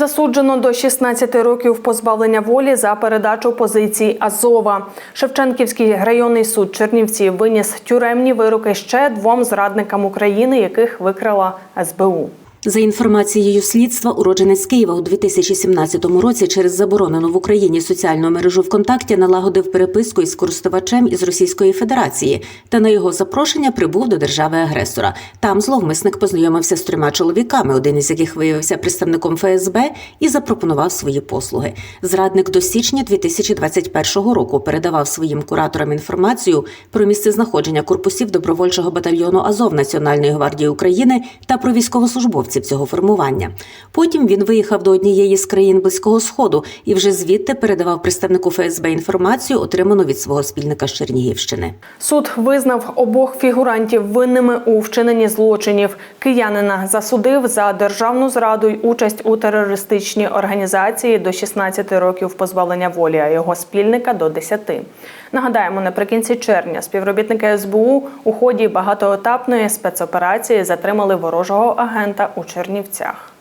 Засуджено до 16 років позбавлення волі за передачу позицій Азова. Шевченківський районний суд Чернівці виніс тюремні вироки ще двом зрадникам України, яких викрила СБУ. За інформацією слідства, уродженець Києва у 2017 році через заборонену в Україні соціальну мережу ВКонтакті налагодив переписку із користувачем із Російської Федерації та на його запрошення прибув до держави-агресора. Там зловмисник познайомився з трьома чоловіками, один із яких виявився представником ФСБ і запропонував свої послуги. Зрадник до січня 2021 року передавав своїм кураторам інформацію про місце знаходження корпусів добровольчого батальйону Азов Національної гвардії України та про військовослужбовців цього формування. Потім він виїхав до однієї з країн близького сходу і вже звідти передавав представнику ФСБ інформацію, отриману від свого спільника з Чернігівщини. Суд визнав обох фігурантів винними у вчиненні злочинів. Киянина засудив за державну зраду й участь у терористичній організації до 16 років позбавлення волі, а його спільника до 10. Нагадаємо, наприкінці червня співробітники СБУ у ході багатоетапної спецоперації затримали ворожого агента у Чернівцях.